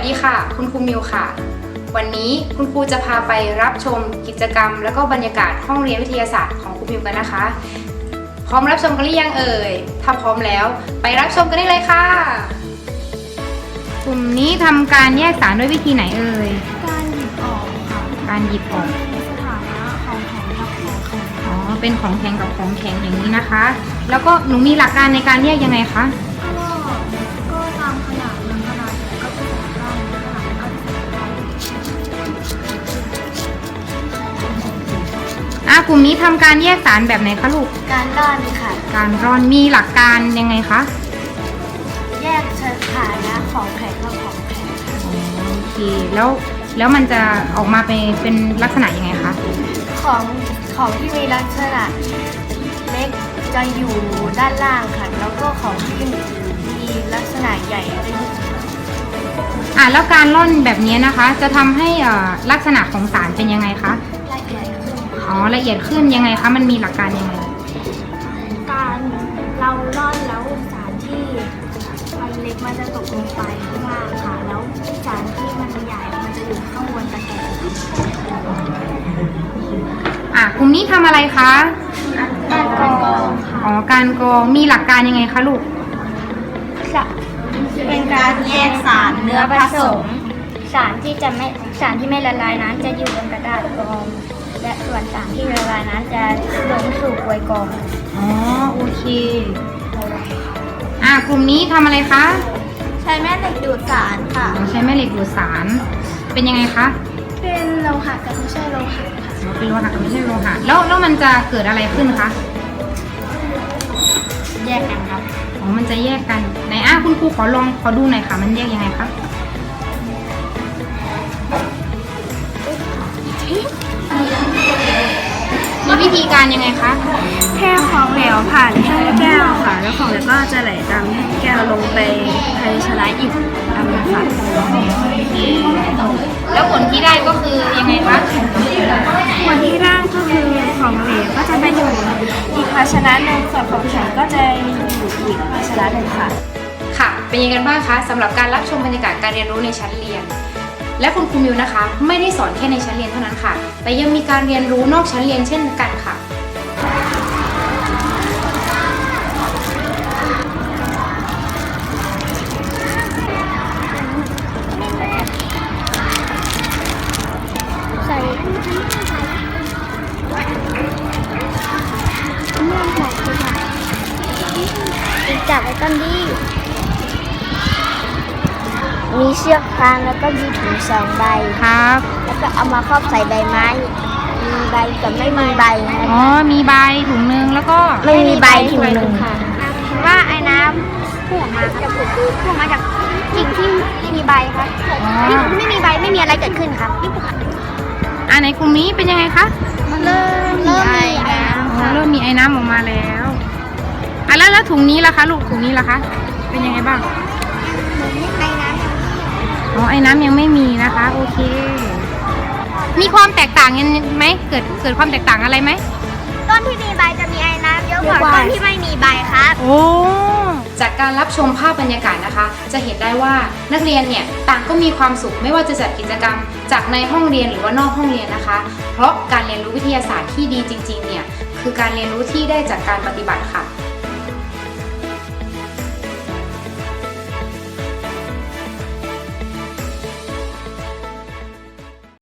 วัสดีค่ะ คุณครูมิวค่ะ วันนี้คุณครูจะพาไปรับชมกิจกรรม แล้วก็บรรยากาศห้องเรียนวิทยาศาสตร์ของครูมิวกันนะคะ พร้อมรับชมกันหรือยังเอ่ย ถ้าพร้อมแล้ว ไปรับชมกันได้เลยค่ะ กลุ่มนี้ทำการแยกสารด้วยวิธีไหนเอ่ย การหยิบออกค่ะการหยิบออก ในสถานะของแข็งกับของแข็งอ๋อ เป็นของแข็งกับของแข็งอย่างนี้นะคะ แล้วก็หนูมีหลักการในการแยกยังไงคะ ก็ กลุ่มนี้ทำการแยกสารแบบไหนคะลูก การด้านค่ะ การร่อนมีหลักการยังไงคะแยกสถานะของแข็งกับของแข็งค่ะอ๋อโอเคแล้วแล้วมันจะออกมาเป็นเป็นลักษณะยังไงคะ ของของที่มีลักษณะเล็กจะอยู่ด้านล่างค่ะ แล้วก็ของที่มีลักษณะใหญ่จะอยู่อะแล้วการร่อนแบบนี้นะคะ จะทำให้เอ่อลักษณะของสารเป็นยังไงคะละเอียดขึ้นอ๋อละเอียดขึ้นยังไงคะมันมีหลักการยังไง การเราร่อนแล้วสารที่มันเล็กมันจะตกลงไปข้างล่างค่ะ แล้วสารที่มันใหญ่มันจะอยู่ข้างบนตะแกรงอะกลุ่มนี้ทำอะไรคะการกรองค่ะอ๋อการกรองมีหลักการยังไงคะลูก เป็นการแยกสารเนื้อผสม สารที่จะไม่สารที่ไม่ละลายนั้นจะอยู่บนกระดาษกรอง และส่วนสารที่ละลายนั้นจะลงสู่กรวยกรองอ๋อโอเค อะกลุ่มนี้ทำอะไรคะใช้แม่เหล็กดูดสารค่ะอ๋อใช้แม่เหล็กดูดสาร เป็นยังไงคะเป็นโลหะกับไม่ใช่โลหะค่ะอ๋อเป็นโลหะกับไม่ใช่โลหะแล้วแล้วมันจะเกิดอะไรขึ้นคะแยกกันครับอ๋อมันจะแยกกันไหนอะคุณครูขอลองขอดูหน่อยค่ะ มันแยกยังไงคะ ธีการยังไงคะแค่ของเหลวผ่านแท่งแก้วค่ะ แล้วของเหลวก็จะไหลตามแท่งแก้วลงไปภายในชนะอิฐดำค่ะแล้วผลที่ได้ก็คือยังไงคะส่วนที่ร่างก็คือของเหลวก็จะไปอยู่อีกภาชนะหนึ่งส่วนของแข็งก็จะอยู่อีกภาชนะหนึ่งค่ะ ค่ะ เป็นยังไงกันบ้างคะสำหรับการรับชมบรรยากาศการเรียนรู้ในชั้นเรียน และคุณครูมิวนะคะ ไม่ได้สอนแค่ในชั้นเรียนเท่านั้นค่ะ แต่ยังมีการเรียนรู้นอกชั้นเรียนเช่นกันค่ะ ใส่เมื่อหมดเลยค่ะอีกจับไว้ต้นดี มีเชือกฟางแล้วก็มีถุงสองใบ ครับ แล้วก็เอามาครอบใส่ใบไม้ มีใบกับไม่มีใบนะอ๋อ มีใบถุงนึงแล้วก็ไม่มีใบถุงหนึ่งค่ะว่าไอ้น้ำพุ่งออกมาครับพุ่งออกมาจากกิ่งที่มีใบครับอ๋อที่ไม่มีใบไม่มีอะไรเกิดขึ้นครับอ่าในกลุ่มนี้เป็นยังไงคะมันเริ่มเริ่มมีไอ้น้ำอ๋อค่ะเริ่มมีไอ้น้ำออกมาแล้วอะแล้วแล้วถุงนี้ล่ะคะลูกถุงนี้ล่ะคะ เป็นยังไงบ้างไอ้น้ำ อ๋อไอ้น้ำยังไม่มีนะคะโอเค มีความแตกต่างกันไหมเกิดเกิดความแตกต่างอะไรไหม ต้นที่มีใบจะมีไอ้น้ำเยอะกว่าต้นที่ไม่มีใบครับ โอ้ จากการรับชมภาพบรรยากาศนะคะ จะเห็นได้ว่านักเรียนเนี่ยต่างก็มีความสุขไม่ว่าจะจัดกิจกรรม จากในห้องเรียนหรือว่านอกห้องเรียนนะคะ เพราะการเรียนรู้วิทยาศาสตร์ที่ดีจริง ๆ เนี่ยคือการเรียนรู้ที่ได้จากการปฏิบัติค่ะ